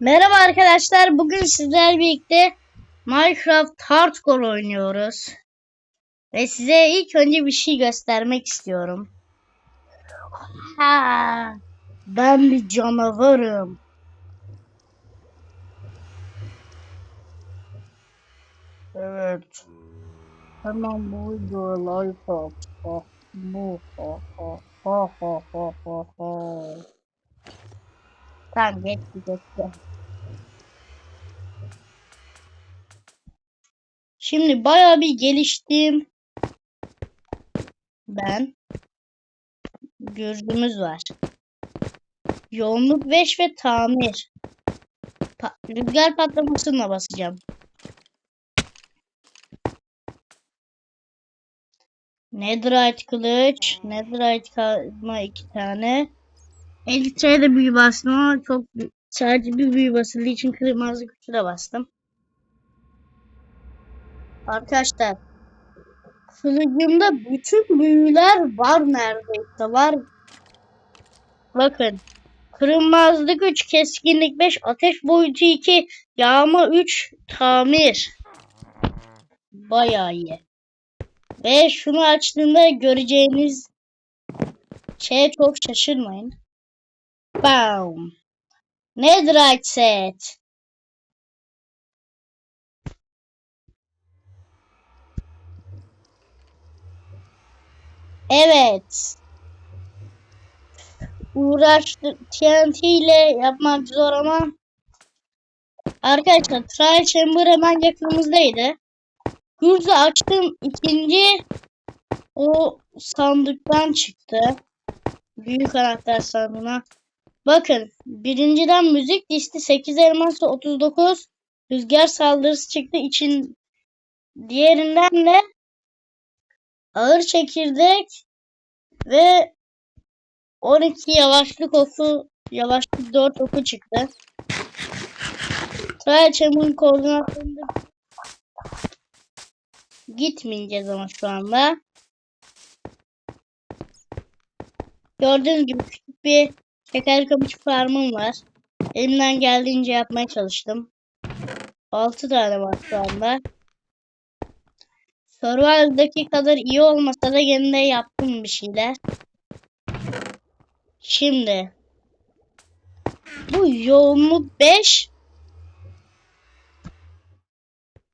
Merhaba arkadaşlar. Bugün sizlerle birlikte Minecraft Hardcore oynuyoruz. Ve size ilk önce bir şey göstermek istiyorum. Ha, ben bir canavarım. Evet. Hemen bu videoya like at. Ah, bu ha ha ha ha ha ha ha. Tamam geçti geçti. Şimdi bayağı bir geliştim. Ben. Gürzümüz var. Yoğunluk 5 ve tamir. Pa rüzgar patlamasına basacağım. Netherite kılıç. Netherite kazma iki tane. Elitre'ye de büyü bastım ama çok sadece bir büyü basıldığı için kırmızı de bastım. Arkadaşlar kılıcımda bütün büyüler var neredeyse var. Bakın. Kırılmazlık 3, keskinlik 5, ateş boyutu 2, yağma 3, tamir. Bayağı iyi. Ve şunu açtığında göreceğiniz şeye çok şaşırmayın. Bam. Netherite set. Evet. Uğraştı TNT ile yapmak zor ama arkadaşlar Trial Chamber hemen yakınımızdaydı. Gürzü açtım ikinci o sandıktan çıktı. Büyük anahtar sandığına. Bakın birinciden müzik listi 8 elması 39 rüzgar saldırısı çıktı için diğerinden de ağır çekirdek ve 12 yavaşlık oku yavaşlık 4 oku çıktı. Chamber'ın koordinatlarında gitmeyeceğiz ama şu anda. Gördüğünüz gibi küçük bir şeker kamışı farmım var. Elimden geldiğince yapmaya çalıştım. 6 tane var şu anda. Survival'daki kadar iyi olmasa da gene de yaptım bir şeyler. Şimdi bu yoğunluk 5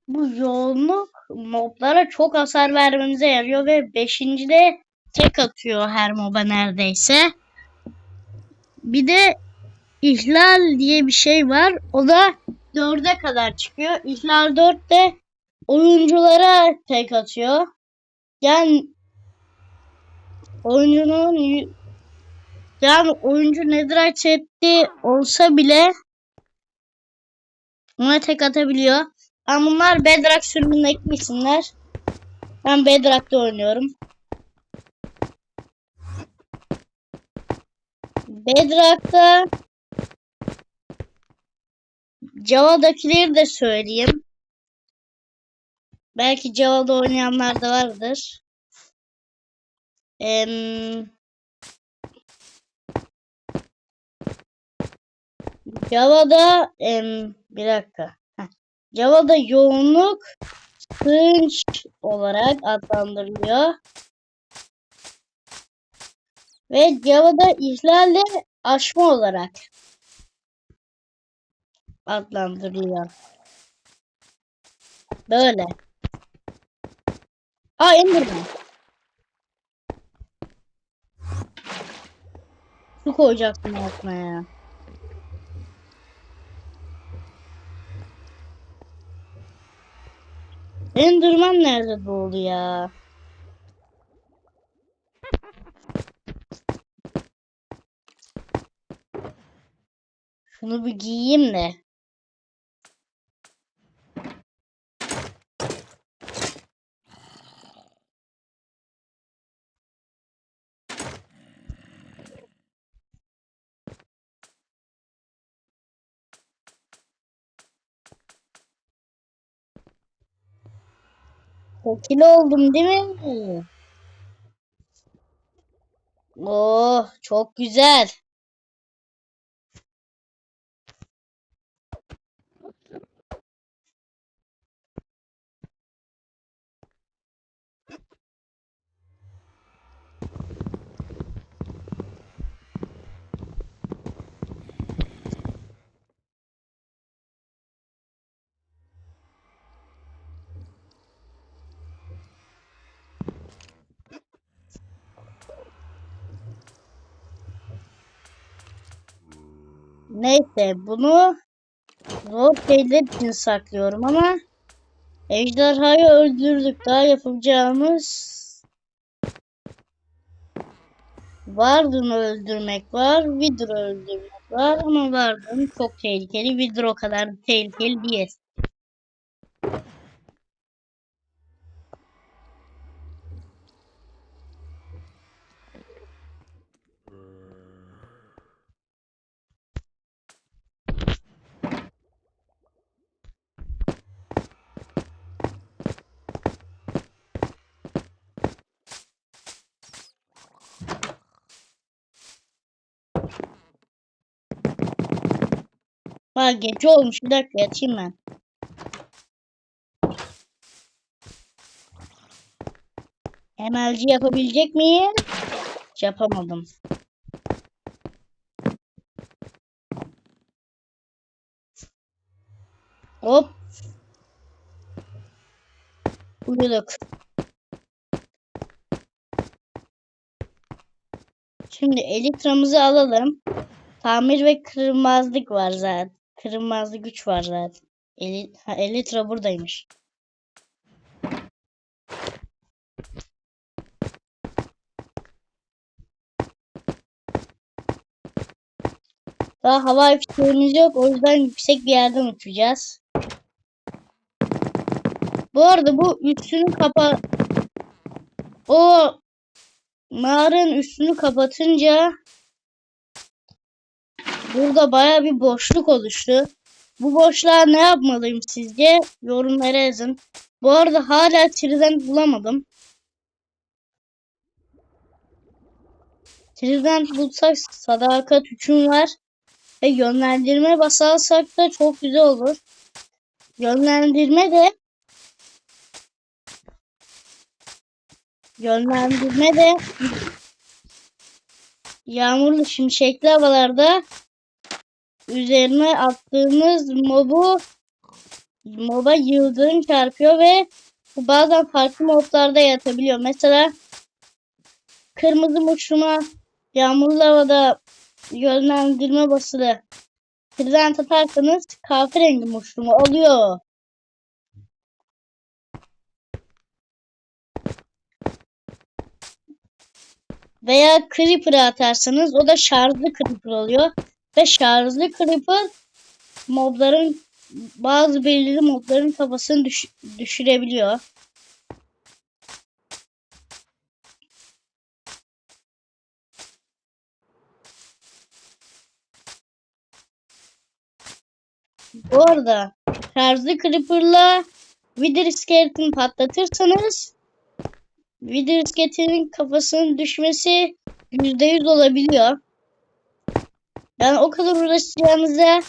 bu yoğunluk moblara çok hasar vermemize yarıyor ve 5. de tek atıyor her moba neredeyse. Bir de ihlal diye bir şey var. O da 4'e kadar çıkıyor. İhlal 4 de oyunculara tek atıyor. Yani oyuncunun yani oyuncu netherite setli olsa bile ona tek atabiliyor. Ama bunlar Bedrock sürümüne eklesinler. Ben Bedrock'ta oynuyorum. Bedrock'ta Java'dakileri de söyleyeyim. Belki Java'da oynayanlar da vardır. Em, Java'da em, bir dakika. Java'da yoğunluk sığınç olarak adlandırılıyor. Ve Java'da ihlalle aşma olarak adlandırılıyor. Böyle. Aa Enderman. Su koyacaktım yapmaya. Enderman nerede doğdu ya? Şunu bir giyeyim de. Kokili oldum değil mi? Oh çok güzel. Neyse bunu zor şeyler için saklıyorum ama ejderhayı öldürdük. Daha yapacağımız Warden'ı öldürmek var. Wither'ı öldürmek var. Ama Warden çok tehlikeli. Wither o kadar tehlikeli değil. Bak gece olmuş. Bir dakika yatayım ben. MLG yapabilecek miyim? Hiç yapamadım. Hop. Uyuduk. Şimdi elitramızı alalım. Tamir ve kırılmazlık var zaten. Kırılmazlık güç var zaten. Eli, ha, elitra buradaymış. Daha hava fişeğimiz yok. O yüzden yüksek bir yerden uçacağız. Bu arada bu üstünü kapa... O mağaranın üstünü kapatınca burada baya bir boşluk oluştu. Bu boşluğa ne yapmalıyım sizce? Yorumlara yazın. Bu arada hala Trident bulamadım. Trident bulsak sadakat üçün var. Ve yönlendirme basarsak da çok güzel olur. Yönlendirme de yönlendirme de yağmurlu şimşekli havalarda üzerine attığımız mobu moba yıldırım çarpıyor ve bazen farklı modlarda yatabiliyor. Mesela kırmızı uçurma yağmurlu havada yönlendirme basılı trident atarsanız kahverengi uçurma oluyor. Veya Creeper'ı atarsanız o da şarjlı Creeper oluyor. Ve şarjlı Creeper mobların bazı belirli mobların kafasını düş düşürebiliyor. Bu arada şarjlı Creeper'la Wither Skeleton patlatırsanız Wither Skeleton'in kafasının düşmesi %100 olabiliyor. Yani o kadar uğraşacağınıza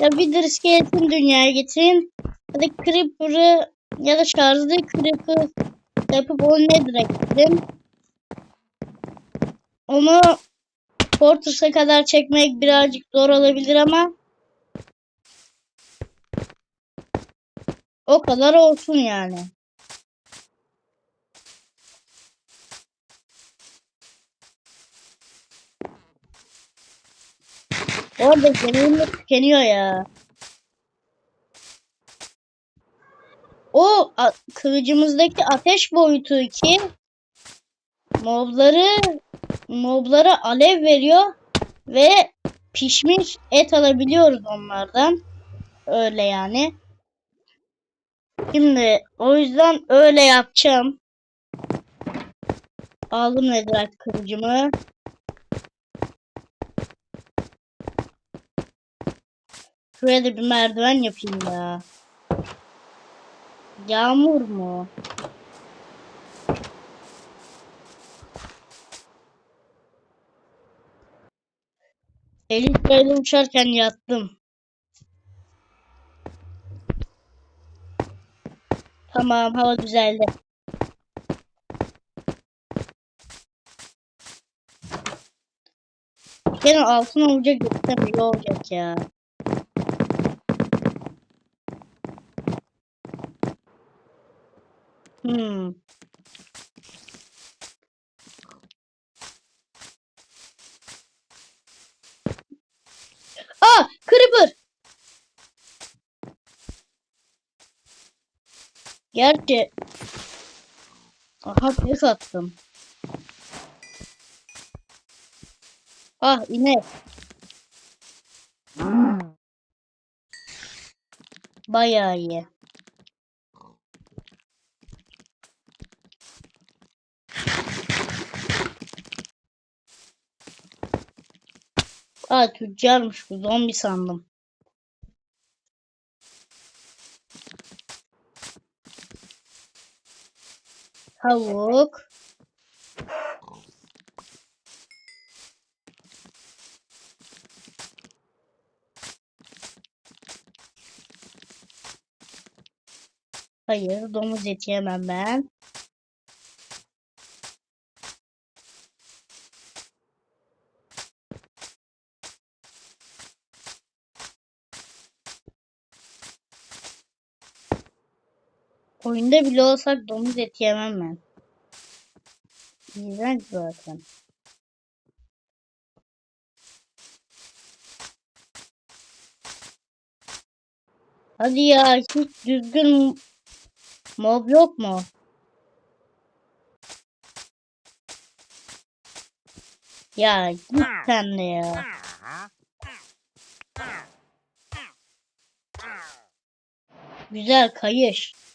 ya Wither Skeleton dünyaya getirin ya da Creeper'ı ya da şarjlı Creeper yapıp onu Nether'a getirin. Onu Fortress'a kadar çekmek birazcık zor olabilir ama o kadar olsun yani. Orada geminim de tükeniyor ya. O kılıcımızdaki ateş boyutu 2 mobları moblara alev veriyor ve pişmiş et alabiliyoruz onlardan. Öyle yani. Şimdi o yüzden öyle yapacağım. Aldım netherite kılıcımı. Şuraya da bir merdiven yapayım ya. Yağmur mu? Elif böyle uçarken yattım. Tamam hava düzeldi. Gene altın olacak gitsem iyi olacak ya. Hmm. Gerçi Aha tek attım. Ah inek. Bayağı iyi. Aa tüccarmış bu zombi sandım. Tavuk. Hayır, domuz eti yemem ben. Oyunda bile olsak domuz eti yemem ben. İğrenç zaten. Hadi ya hiç düzgün mob yok mu? Ya git sen de ya. Güzel kayış.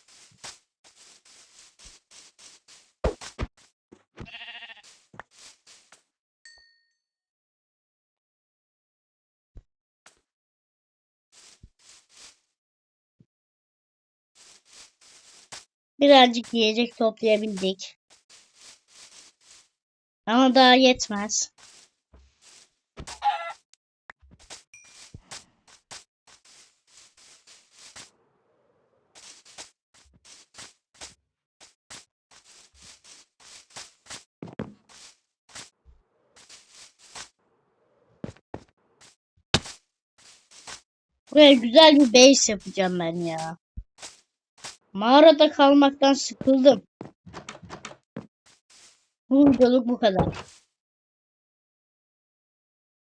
Birazcık yiyecek toplayabildik. Ama daha yetmez. Buraya güzel bir base yapacağım ben ya. Mağarada kalmaktan sıkıldım. Bu videoluk bu kadar.